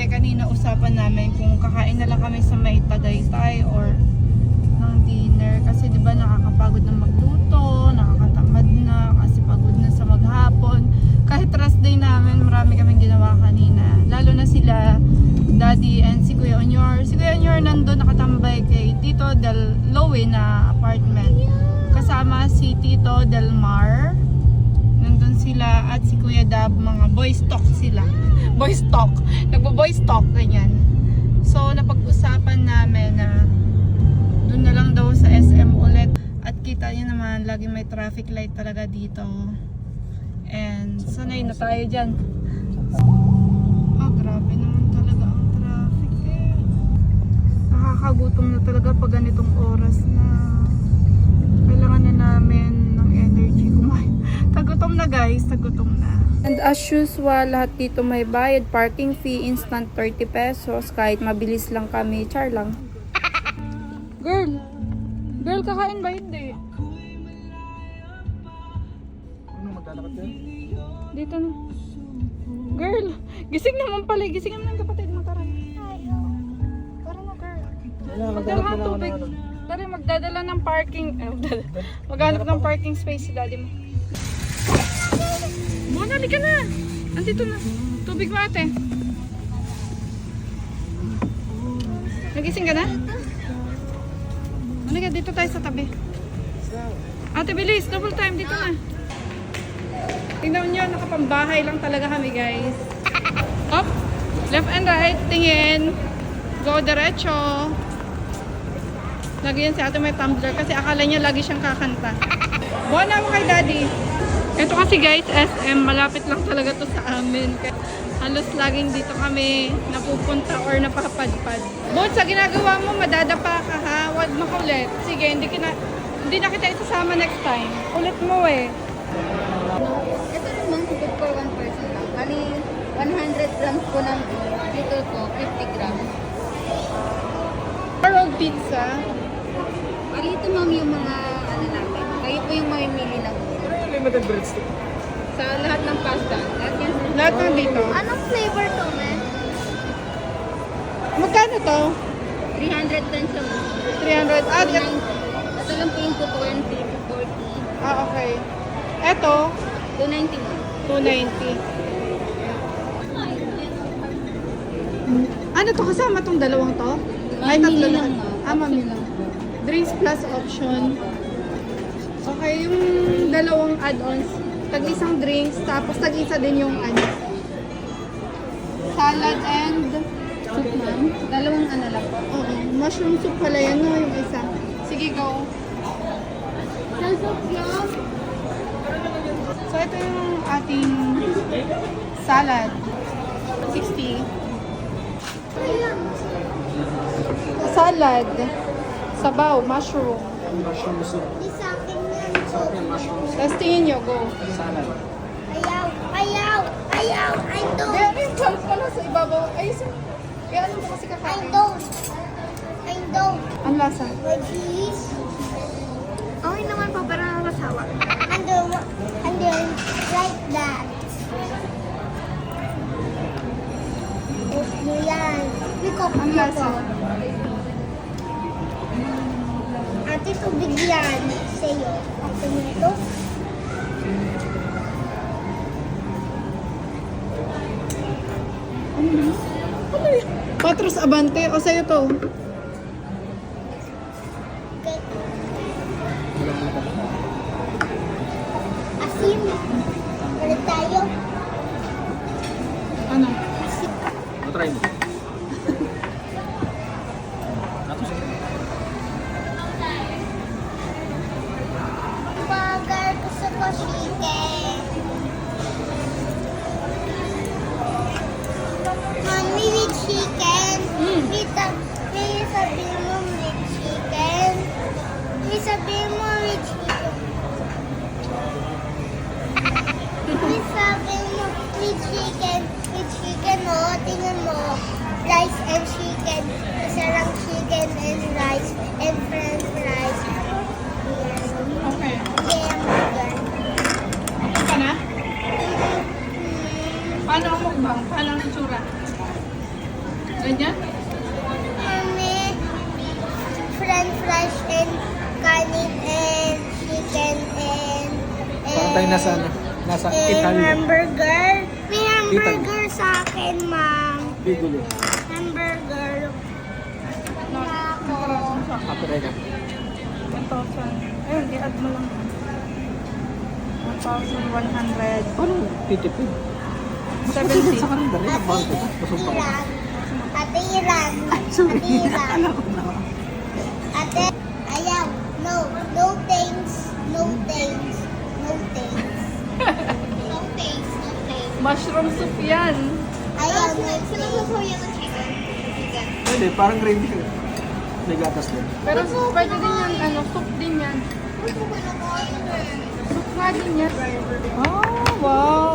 ate, kanina usapan namin kung kakain na lang kami sa may Tagaytay or ng dinner. Kasi di ba nakakapagod na magluto, nakakatamad na, kasi pagod na sa maghapon. Kahit rest day namin, marami kaming ginawa kanina. Lalo na sila, Daddy and si Kuya Onyor. Si Kuya Onyor nandun nakatambay kay Tito Del Lowe na apartment. Kasama si Tito Del Mar. Nandun sila at si Kuya Dab, mga boys talk sila. boys talk. Nagbo-boys talk, ganyan. So, napag-usapan namin na doon na lang daw sa SM ulit. At kita niyo naman, lagi may traffic light talaga dito. And sanay na tayo dyan. Ah, grabe naman talaga ang traffic eh. Nakakagutom na talaga pag ganitong oras na kailangan na namin energy kumain. Tagutom na guys, tagutom na. And as usual, lahat dito may bayad. Parking fee, instant 30 pesos. Kahit mabilis lang kami, char lang. Girl! Girl, kakain ba hindi? Ano maglalakad yan? Dito na. Girl! Gising naman pala. Gising naman ang kapatid mo. Tara. Tara na, girl. Wala, Magdala ka tubig. ng ano. Tara, magdadala ng parking. Eh. Maghanap ng parking space si daddy mo. Mona, halika na. Andito na. Tubig mo ate. Nagising ka na? Halika, dito tayo sa tabi. Ate, bilis. Double time. Dito na. Tingnan nyo, nakapambahay lang talaga kami, guys. Up. Left and right. Tingin. Go diretso. Lagi yan si ate may tumbler kasi akala niya lagi siyang kakanta. Buwan mo kay daddy. Ito kasi guys, SM, malapit lang talaga to sa amin. Halos laging dito kami napupunta or napapadpad. But sa ginagawa mo, madadapa ka ha. Huwag makulit. Sige, hindi, kita, hindi na kita isasama next time. Ulit mo eh. Ito naman, good for one person lang. Bali, 100 grams po ng. Dito po, 50 grams. Rolled pizza. Bali, ito ma'am yung mga, ano namin. Kayo po yung mamimili ng yung limited breadstick? Sa lahat ng pasta. Lahat yan. Lahat dito. Anong flavor to, man? Magkano to? 310 siya mo. 300. Ah, ito. 290. Ito lang po yung 220, 240. Ah, okay. Ito, 290 mo. 290. Ano to kasama tong dalawang to? Ay, tatlo Mamili lang. lang, ma'am. Ah, mamili. Drinks plus option. Okay, yung dalawang add-ons. Tag-isang drinks, tapos tag-isa din yung ano. Salad and... Soup, ma'am. Dalawang ano lang po. Oo, mushroom soup pala yan, no? Yung isa. Sige, go. Soup lang. So, ito yung ating salad. 60. Salad. Sabaw, mushroom. Mushroom soup. Sa akin yan. Yan, mushroom soup. Tapos tingin nyo, go. Salad. Ayaw, ayaw, ayaw, I don't, Kaya yung chance pala sa ibabaw. Ay, so, kaya ano mo kasi I kakain? don't, I don't. Ang lasa. Veggies. Okay naman po, pero nakakasawa. And then, and then, like that. Ito yan. Pick-up Ang mo lasa. Ate, tubig yan. Sa'yo. Mo ito. Patros Abante. O sa'yo to. Gusto ko chicken. Mommy Parang tayo nasa, ano, nasa and Italy. hamburger. May hamburger sa akin, ma'am. Bigulo. Hamburger. No, Ako. Ate Rega. 1,000. Ayun, i-add mo lang. 1,100. Paano titipid? 70. Sa kanila rin. Ang pa. Iran. Ate Iran. Ate Iran. Ate, ayaw. No. No thanks. No thanks. No thanks. no thanks. No thanks. Mushroom soup yan. Ayaw. No thanks. ng chicken? Chicken. Pwede, parang gravy siya. May gatas din. Pero pwede din yan, ano, soup din yan. Soup nga din yan. Oh, wow.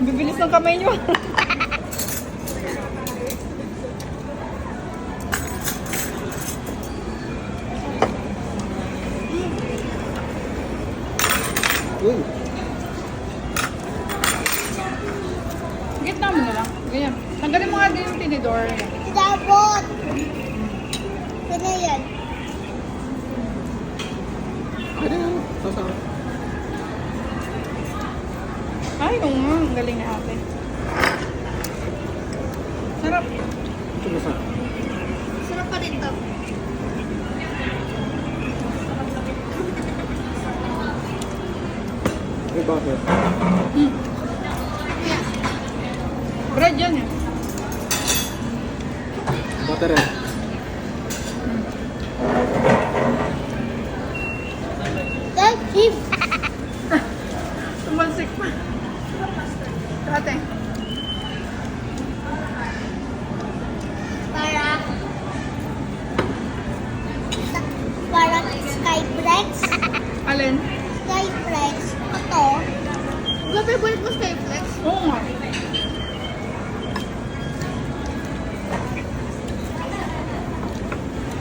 Bibilis ng kamay nyo. Uy, Gitna mo na lang. Ganyan. Tanggalin mo nga din yung tinidor. Dabot. Ano yan? pwede na. Sasama. Ay, oo nga. Ang galing na ate. Sarap. Ito na sa. Sarap pa rin to. May butter. Bread yan eh. Butter yan. That's cheap. Tumalsik pa. Ate. Para para Skyflex. Alin? Skyflex. Ito. Gabi bulit mo Skyflex? Oo nga.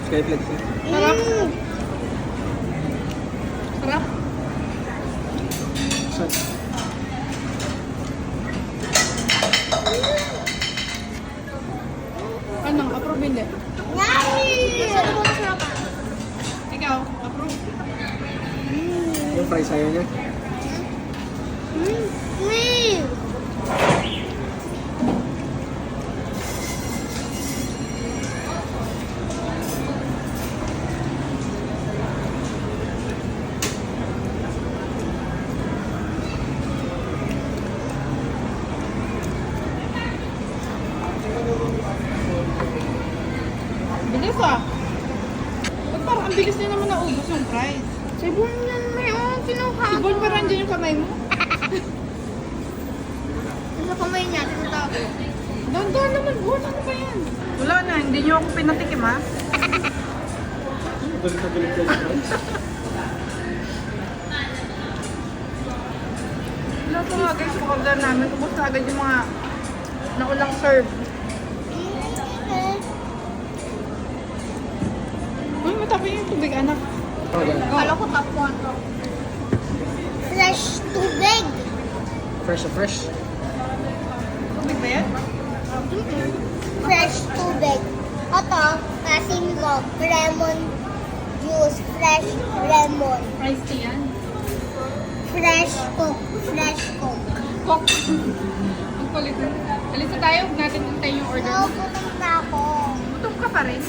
Skyflex yan. Sarap. Mm. Sarap. Saan? Ano? Approve hindi? Yummy! Masarap po masarap. Ikaw? Approve? Yung fries ayaw niya. Mm. Mm. Bilis ah. Ba't parang ang naubos yung price? Sibon yan may oh, kinuha Si Bon, parang dyan yung kamay mo. Sa kamay niya, tinatago. Dahan-dahan naman, Bon. Ano ba yan? Wala na, hindi niyo ako pinatikim ha. Galit na galit yan fries. Wala ko nga guys, order namin. Ubus na agad yung mga naulang serve. Uy, matapin yung tubig, anak. Kala ko 1 to. Fresh tubig. Fresh na fresh. Tubig ba yan? Fresh tubig. Ito, asin ko, lemon juice, fresh lemon. Ice tea yan. Fresh coke, fresh coke. Cook. Ang kulit. Alis na tayo, huwag natin hintayin yung order. Nagutom na ako. Gutom ka pa rin.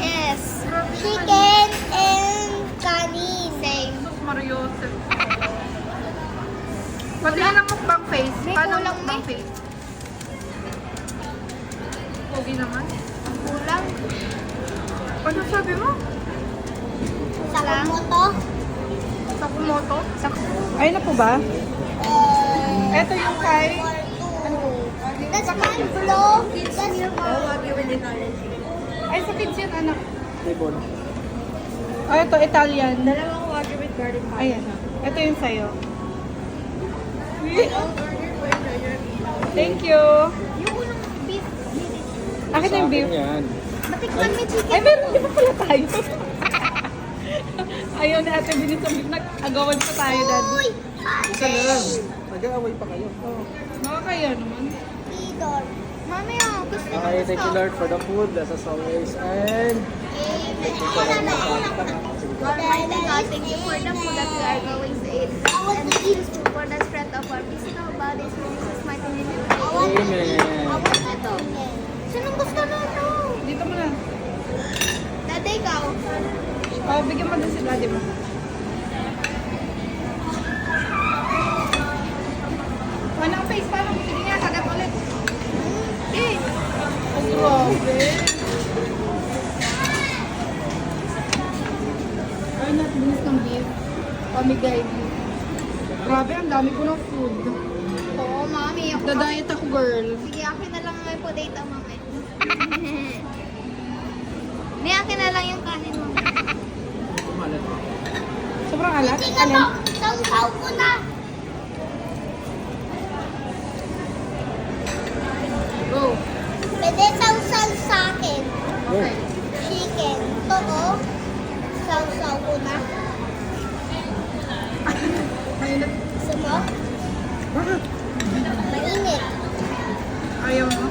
Yes. Chicken and kanin. Same. Sus Mariosep. Pati na lang mukbang face. May Paano kulang mukbang na face? Pogi naman. Ang kulang. Ano sabi mo? Sa mo to? Sa kumoto? Ay na po ba? Uh, Ito yung kay... That's my vlog. That's Ay, sa kids yan, anak. May. Oh, ito, Italian. Dalawang water with garlic Ayan. Ito yung sayo. Thank you. Yung unang beef. Akin na yung beef. Yan. Matikman may chicken. Ay, meron di ba pala tayo? Ayaw na ate binis ang beef. Nag-agawan pa tayo, daddy. Uy! Isa lang. Nag-aaway pa kayo. Oh, nakakaya naman. Idol. Mami, oh, gusto Okay, thank you Lord for the food. Bless us always. And. Almighty God, thank you for the food that we are going to eat. And thank you for the strength of our physical bodies. In Jesus' mighty name we pray. Amen. Ito. Sinong gusto na ito? Dito mo na. Dati ikaw. Oh, bigyan mo din si daddy mo. Anong face? Paano? Sige nga, kagat ulit. Eh, Ang grabe. Ay, natinis ng beef. Pamigay. Grabe, ang dami ko ng food. oo, mami. Ako Da-diet ako, girl. Sige, akin na lang may po data, mami. Hindi, akin na lang yung kanin. Kumalat. Sobrang alat. Tingnan mo, tangkaw ko na. Go. Pwede sausaw sa akin. Okay. Chicken. Oo. Sausaw ko na. Mainit. Gusto mo? Bakit? Mainit. Ayaw mo?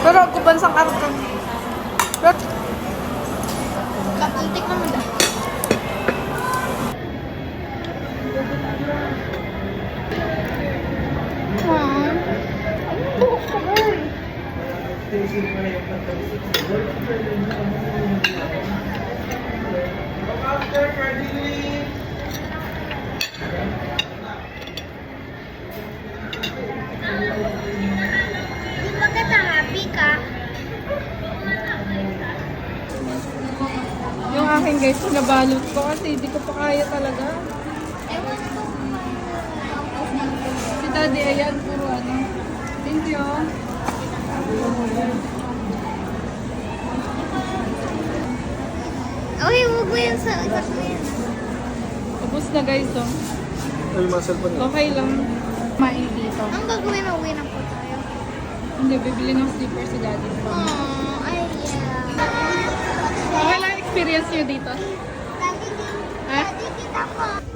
Pero ako bansang karton. Pero Kapuntik naman dah. Aww. Buhok ka, girl. Di ba ka happy ka? Yung akin guys, nabalot ko kasi hindi ko pa kaya talaga. Si daddy, ayan, puro ano. Thank you. Mo yan sa mo yan. Tapos na guys, oh. Ay, mga cellphone niya. Okay lang. Main dito. Ang gagawin na uwi na po tayo. Hindi, bibili ng slipper si daddy. Aww, ay yeah. Okay lang experience nyo dito. Daddy, Ha? daddy kita ko.